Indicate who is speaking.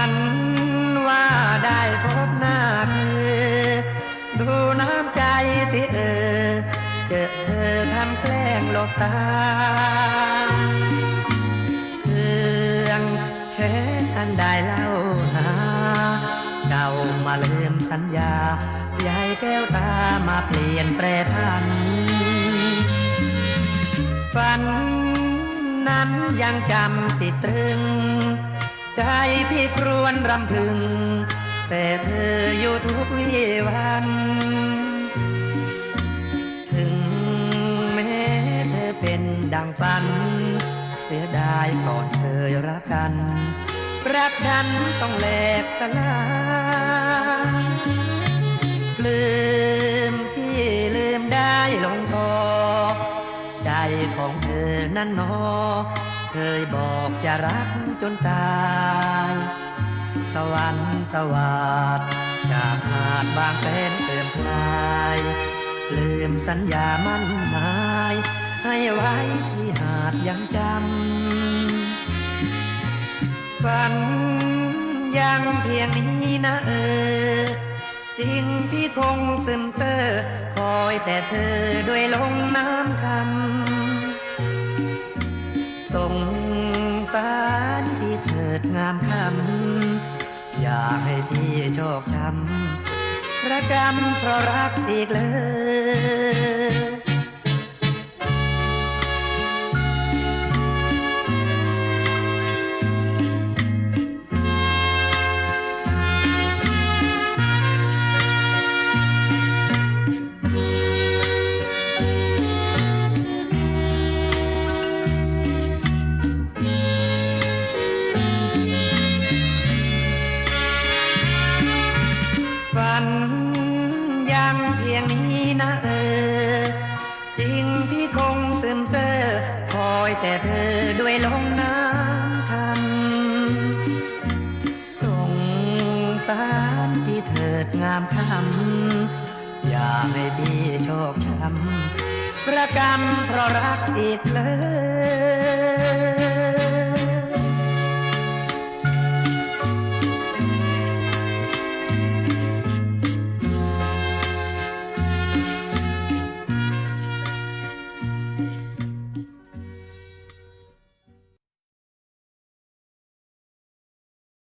Speaker 1: ันว่าได้พบหน้าเธอ ดูน้ำใจสิเออ เจอเธอทำแกล้งหลบตาเพียงแค่ทันได้เล่าหาเจ้ามาเลืมสัญญาใหญ่แก้วตามาเปลี่ยนแปรพันฝันนั้นยังจำติดตรึง ใจพี่ครวญรำพึง แต่เธออยู่ทุกวิวัน ถึงแม้เธอเป็นดังฝัน เสียดายก่อนเคยรักกัน รักฉันต้องแหลกสลาย ของเธอนั้นนอเคยบอกจะรักจนตาย สวรรค์สวัสดจากหาดบางแสนเสื่อมคลายลืมสัญญามั่นหมายให้ไว้ที่หาดยังจำฝันยังเพียงนี้นะเออ จริงพี่คงซึมเซอคอยแต่เธอด้วยลงน้ำ กิดงามคำอยากให้พี่โชคช้ำระกำเพราะรักอีกเลย งเพียงนี้นะเออ จริงพี่คงซึมเซอคอยแต่เธอด้วยลงน้ำคำส่งสารที่เถิดงามคำอย่าให้พี่โชคช้ำประกรรมเพราะรักอีกเลย